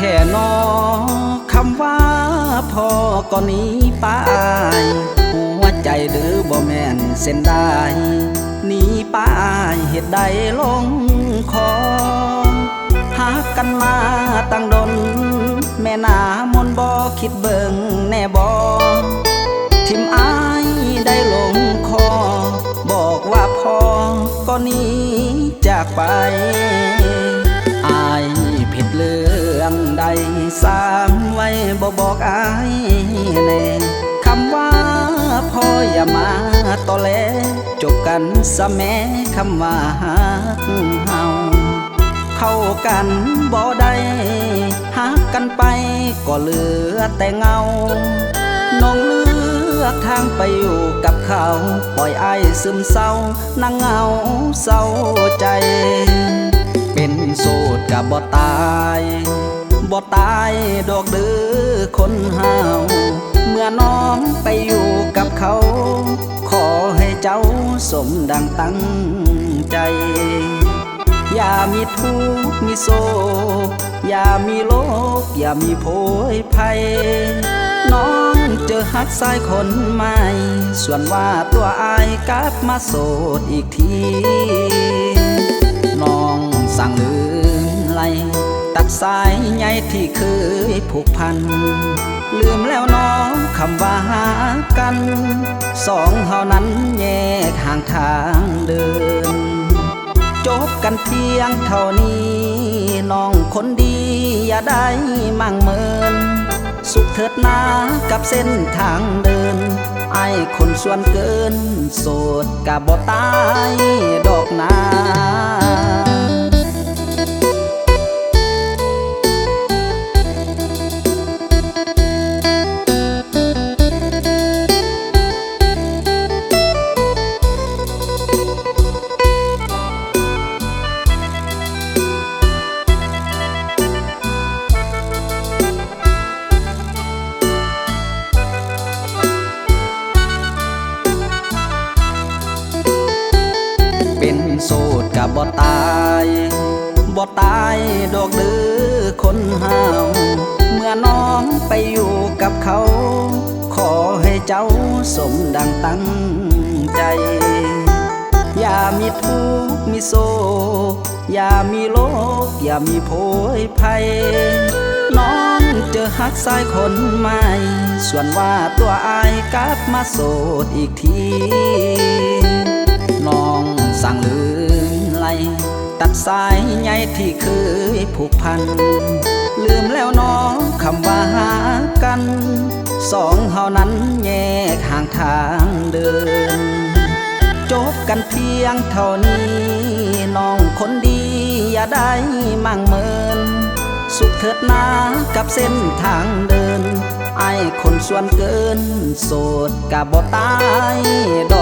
แท่นอคำว่าพ่อก็หนี้ไปหัวใจหรือบ่แม่นเส้นได้หนีป้ายเหตุใดลงคอหากันมาตั้งดน แม่นามนบ่คิดเบิ่งแน่บ่ทิมอายได้ลงคอ บอกว่าพ่อก็หนี้จากไป สามไว้บ่บอกอายแน่คำว่าพ่ออย่ามาตอแลจบกันซะแม่คำว่าฮักเฮาเข้ากันบ่ได้หักกันไปก็เหลือแต่เงาน้องเลือกทางไปอยู่กับเขา ปล่อยไอ้ายซึมเศร้านั่งเงาเศร้าใจ เป็นโสดกับบ่ตาย บ่ตายดอกเดือคนหาว เมื่อน้องไปอยู่กับเขา ขอให้เจ้าสมดังตั้งใจ อย่ามีทุกข์มีโศกอย่ามีโลก อย่ามีโพยภัย น้องเจอฮักสายคนใหม่ ส่วนว่าตัวอายกลับมาโสดอีกที น้องสั่งลืมไหลตัด สายใยที่เคยผูกพัน ลืมแล้วน้องคำว่าหากัน สองเฮานั้นแยกห่างทางเดิน จบกันเพียงเท่านี้น้องคนดีอย่าได้มั่งเมิน สุขเถิดนากับเส้นทางเดิน ไอ้คนส่วนเกิน โสดกับบ่ตายดอกนา เป็นโสดกับบ่ตายบ่ตายดอกเดือคนห้าวเมื่อน้องไปอยู่กับเขา ขอให้เจ้าสมดังตั้งใจ อย่ามีทุกข์มีโศกอย่ามีโลก อย่ามีโพยภัยน้องเจอฮักสายคนใหม่ ส่วนว่าตัวอายกลับมาโสดอีกที น้อง สั่งลืมไหลตัดสายใยที่เคยผูกพัน ลืมแล้วน้องคำว่าหากัน สองเฮานั้นแยกห่างทางเดิน จบกันเพียงเท่านี้ น้องคนดีอย่าได้มั่งเมิน สุขเถิดนากับเส้นทางเดิน ไอ้คนส่วนเกิน โสดกับบ่ตายด